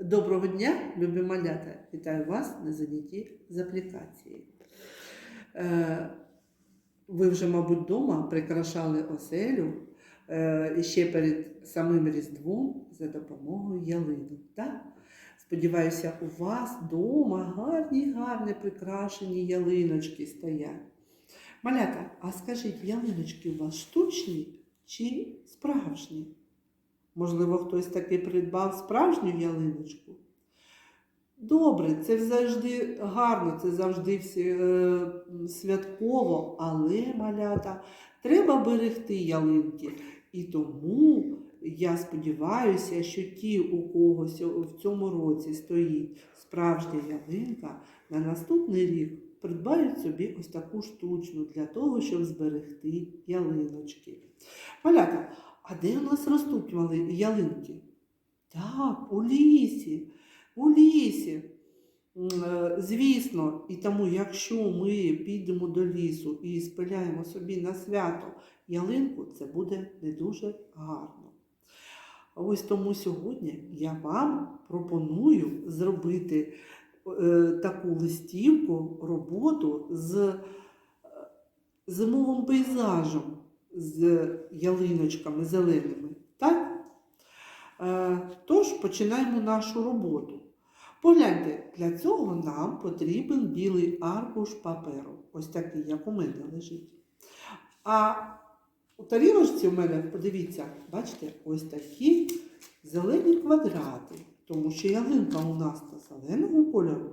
Доброго дня, любі малята! Вітаю вас на занятті з аплікації. Е, Ви вже, мабуть, вдома прикрашали оселю е, ще перед самим Різдвом за допомогою ялинок. Так? Сподіваюся, у вас вдома гарні, гарні прикрашені ялиночки стоять. Малята, а скажіть, ялиночки у вас штучні чи справжні? Можливо, хтось таки придбав справжню ялиночку. Добре, це завжди гарно, це завжди всі, е, святково, але малята, треба берегти ялинки. І тому я сподіваюся, що ті, у кого в цьому році стоїть справжня ялинка, на наступний рік придбають собі ось таку штучну для того, щоб зберегти ялиночки. Малята, а де у нас ростуть ялинки? Так, у лісі, у лісі. Е, Звісно, і тому, якщо ми підемо до лісу і спиляємо собі на свято ялинку, це буде не дуже гарно. Ось тому сьогодні я вам пропоную зробити е, таку листівку, роботу з е, зимовим пейзажем з ялиночками зеленими. Так? Е, Тож починаємо нашу роботу. Погляньте, для цього нам потрібен білий аркуш паперу, ось такий, як у мене лежить. А у тарілочці у мене, подивіться, бачите, ось такі зелені квадрати, тому що ялинка у нас та зеленого кольору.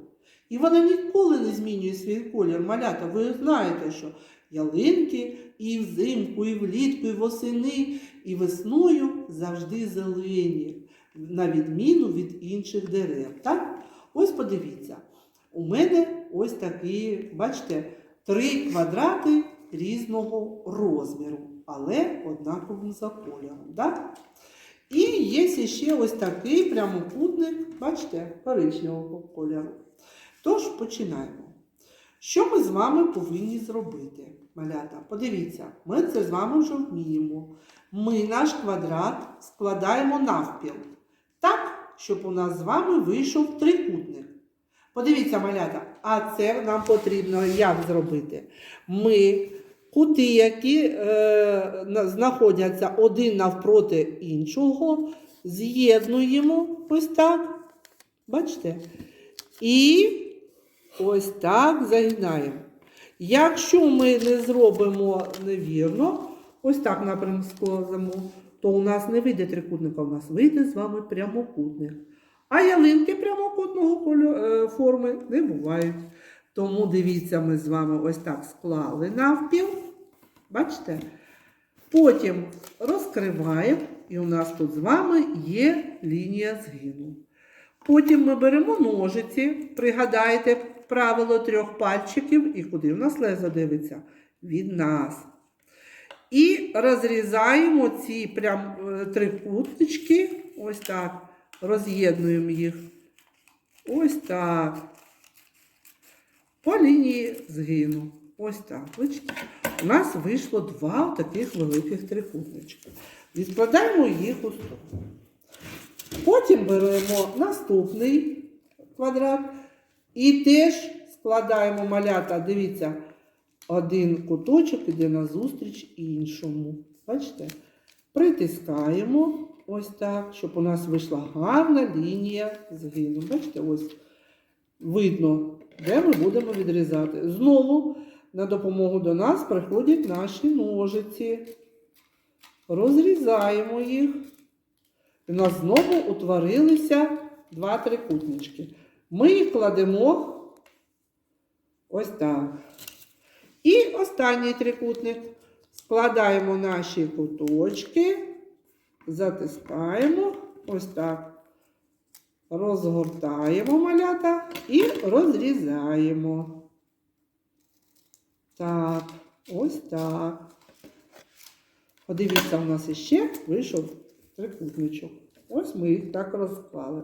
І вона ніколи не змінює свій колір. Малята, ви знаєте, що ялинки і взимку, і влітку, і восени, і весною завжди зелені, на відміну від інших дерев. Так? Ось подивіться, у мене ось такі, бачите, три квадрати різного розміру, але однаковим за кольором. Так? І є ще ось такий прямокутник, бачите, коричневого кольору. Тож починаємо. Що ми з вами повинні зробити, малята? Подивіться, ми це з вами вже вміємо. Ми наш квадрат складаємо навпіл. Так, щоб у нас з вами вийшов трикутник. Подивіться, малята, а це нам потрібно як зробити? Ми кути, які е, знаходяться один навпроти іншого, з'єднуємо ось так. Бачите? І ось так загинаємо. Якщо ми не зробимо невірно, ось так напрям складемо, то у нас не вийде трикутника, у нас вийде з вами прямокутник. А ялинки прямокутного е, форми не бувають. Тому дивіться, ми з вами ось так склали навпіл. Бачите? Потім розкриваємо, і у нас тут з вами є лінія згину. Потім ми беремо ножиці, пригадайте правило трьох пальчиків, і куди в нас лезо дивиться? Від нас. І розрізаємо ці прям е, трикутнички, ось так, роз'єднуємо їх. Ось так. По лінії згину. Ось так. У нас вийшло два таких великих трикутнички. Відкладаємо їх у сторону. Потім беремо наступний квадрат і теж складаємо малята. Дивіться, один куточок іде назустріч іншому. Бачите? Притискаємо ось так, щоб у нас вийшла гарна лінія згину. Бачите, ось видно, де ми будемо відрізати. Знову на допомогу до нас приходять наші ножиці. Розрізаємо їх. У нас знову утворилися два трикутнички. Ми їх кладемо ось так. І останній трикутник. Складаємо наші куточки, затискаємо ось так. Розгортаємо малята і розрізаємо. Так, ось так. Подивіться, у нас іще вийшов трикутничок. Ось ми їх так розклали.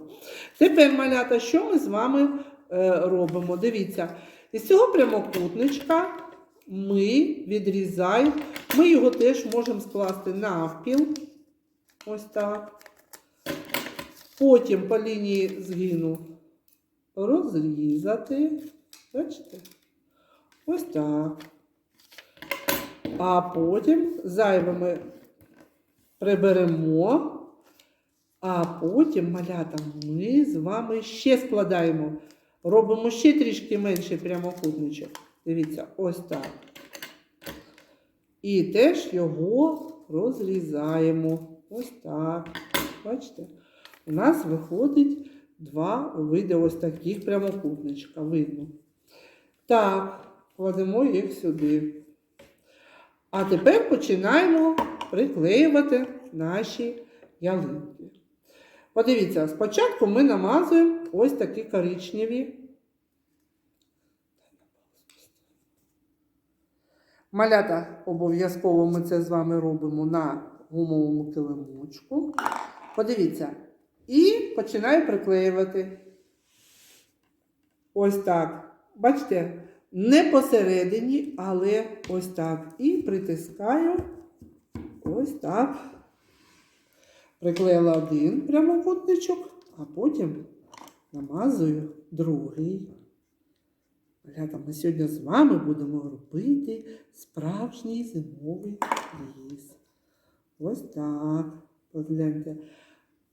Тепер, малята, що ми з вами е, робимо? Дивіться, із цього прямокутничка ми відрізаємо. Ми його теж можемо скласти навпіл. Ось так. Потім по лінії згину розрізати. Бачите? Ось так. А потім зайве ми приберемо. А потім, малята, ми з вами ще складаємо. Робимо ще трішки менший прямокутничок. Дивіться, ось так. І теж його розрізаємо. Ось так. Бачите? У нас виходить два види ось таких прямокутничка. Видно. Так, кладемо їх сюди. А тепер починаємо приклеювати наші ялинки. Подивіться, спочатку ми намазуємо ось такі коричневі. Малята обов'язково ми це з вами робимо на гумовому килимочку. Подивіться. І починаю приклеювати. Ось так. Бачите, не посередині, але ось так. І притискаю ось так. Приклеїла один прямокутничок, а потім намазую другий. Малята, ми сьогодні з вами будемо робити справжній зимовий ліс. Ось так. Погляньте.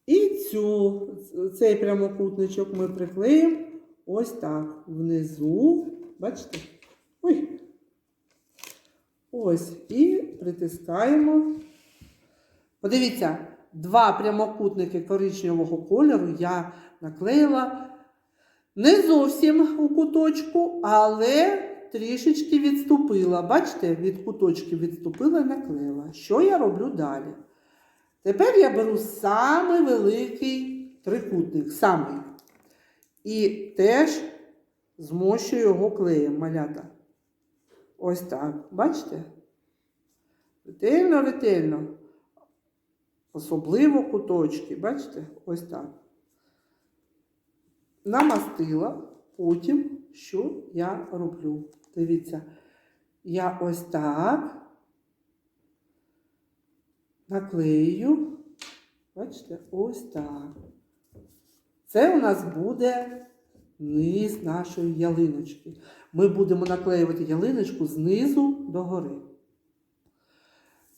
І цю, цей прямокутничок ми приклеїмо ось так. Внизу. Бачите? Ой. Ось. І притискаємо. Подивіться, два прямокутники коричневого кольору я наклеїла не зовсім у куточку, але трішечки відступила. Бачите, від куточки відступила і наклеїла. Що я роблю далі? Тепер я беру самий великий трикутник, самий. І теж змощую його клеєм малята. Ось так. Бачите? Ретельно, ретельно. Особливо куточки, бачите? Ось так. Намастила, потім що я роблю? Дивіться, я ось так наклею. Бачите, ось так. Це у нас буде низ нашої ялиночки. Ми будемо наклеювати ялиночку знизу до гори.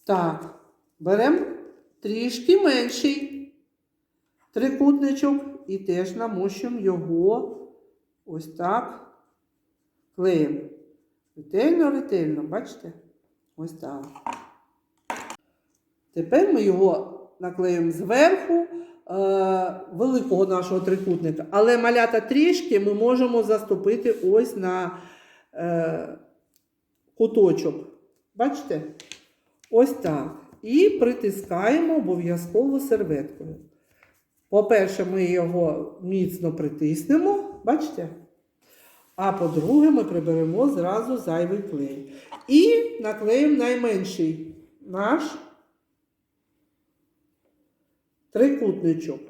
Так, беремо трішки менший трикутничок і теж намощуємо його ось так клеєм. Ретельно, ретельно, бачите? Ось так. Тепер ми його наклеїмо зверху е, великого нашого трикутника. Але малята трішки ми можемо заступити ось на е, куточок. Бачите? Ось так. І притискаємо обов'язково серветкою. По-перше, ми його міцно притиснемо, бачите? А по-друге, ми приберемо зразу зайвий клей. І наклеїмо найменший наш трикутничок.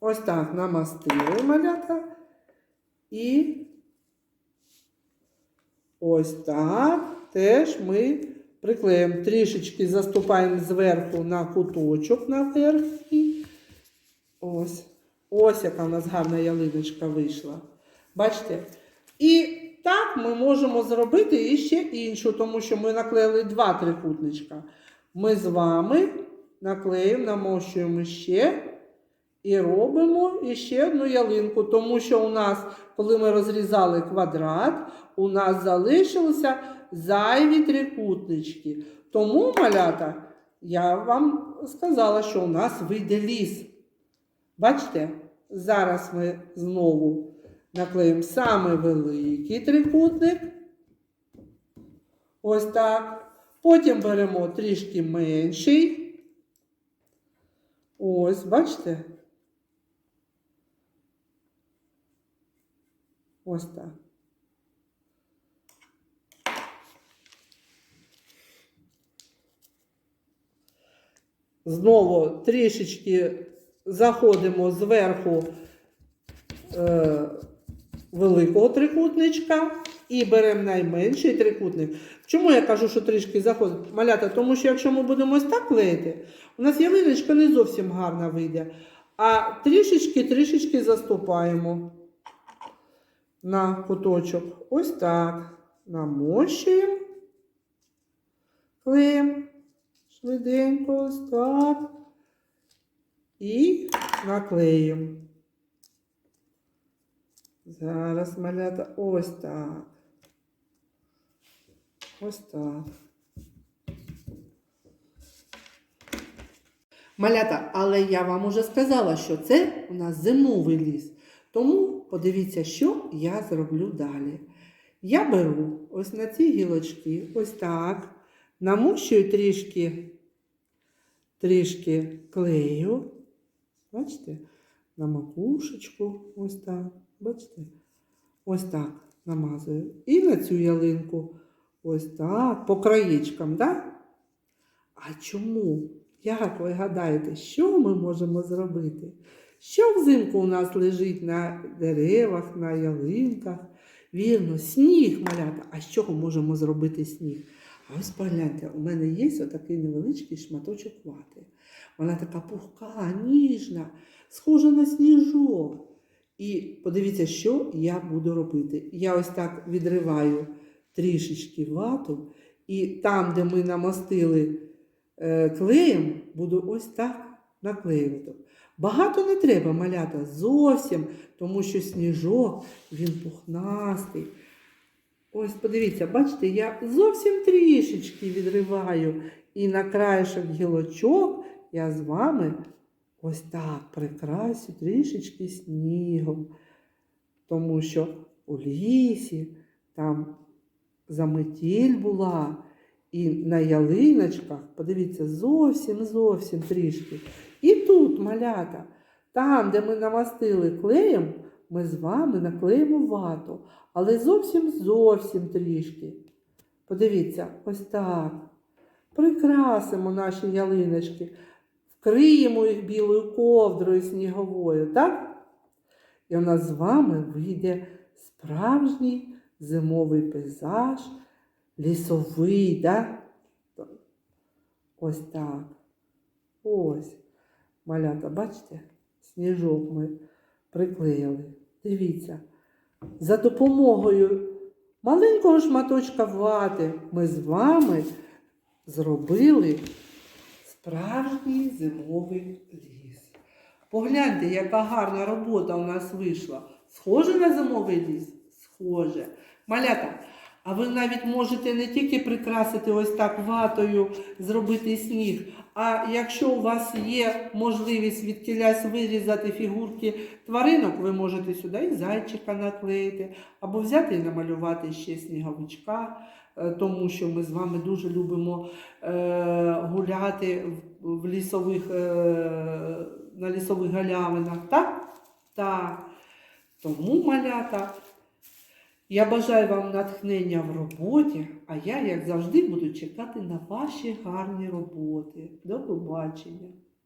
Ось так намастили малята. І ось так теж ми приклеїмо. Трішечки заступаємо зверху на куточок на верхній. Ось. Ось яка у нас гарна ялиночка вийшла. Бачите? І так ми можемо зробити і ще іншу, тому що ми наклеїли два трикутничка. Ми з вами наклеїмо, намощуємо ще і робимо іще одну ялинку, тому що у нас, коли ми розрізали квадрат, у нас залишилися зайві трикутнички. Тому, малята, я вам сказала, що у нас вийде ліс. Бачите, зараз ми знову наклеїмо саме великий трикутник. Ось так. Потім беремо трішки менший. Ось, бачите? Ось так. Знову трішечки заходимо зверху е, великого трикутничка і беремо найменший трикутник. Чому я кажу, що трішки заходить? Малята, тому що якщо ми будемо ось так клеїти, у нас ялиночка не зовсім гарна вийде. А трішечки, трішечки заступаємо на куточок. Ось так. Намощуємо. Клеєм. Швиденько, ось так. І наклеїмо. Зараз малята ось так. Ось так. Малята, але я вам уже сказала, що це у нас зимовий ліс. Тому подивіться, що я зроблю далі. Я беру ось на ці гілочки, ось так, намущую трішки, трішки клею. Бачите? На макушечку, ось так. Бачите? Ось так намазую. І на цю ялинку ось так, по краєчкам, да? А чому? Як ви гадаєте, що ми можемо зробити? Що взимку у нас лежить на деревах, на ялинках? Вірно, сніг, малята. А з чого можемо зробити сніг? Ось погляньте, у мене є отакий невеличкий шматочок вати. Вона така пухка, ніжна, схожа на сніжок. І подивіться, що я буду робити. Я ось так відриваю трішечки вату, і там, де ми намастили е, клеєм, буду ось так наклеювати. Багато не треба малята зовсім, тому що сніжок він пухнастий. Ось подивіться, бачите, я зовсім трішечки відриваю і на краєшок гілочок я з вами ось так прикрасю трішечки снігом. Тому що у лісі там заметіль була, і на ялиночках, подивіться, зовсім зовсім трішки. І тут малята, там, де ми намастили клеєм, ми з вами наклеїмо вату, але зовсім зовсім трішки. Подивіться, ось так. Прикрасимо наші ялиночки, вкриємо їх білою ковдрою сніговою, так? І у нас з вами вийде справжній зимовий пейзаж, лісовий, да? Ось так. Ось. Малята, бачите? Сніжок ми приклеїли. Дивіться. За допомогою маленького шматочка вати ми з вами зробили справжній зимовий ліс. Погляньте, яка гарна робота у нас вийшла. Схоже на зимовий ліс? Схоже. Малята, а ви навіть можете не тільки прикрасити ось так ватою, зробити сніг, а якщо у вас є можливість відкілясь вирізати фігурки тваринок, ви можете сюди і зайчика наклеїти, або взяти і намалювати ще сніговичка, е, тому що ми з вами дуже любимо е, гуляти в лісових, е, на лісових галявинах. Так? Так. Тому малята. Я бажаю вам натхнення в роботі, а я, як завжди, буду чекати на ваші гарні роботи. До побачення!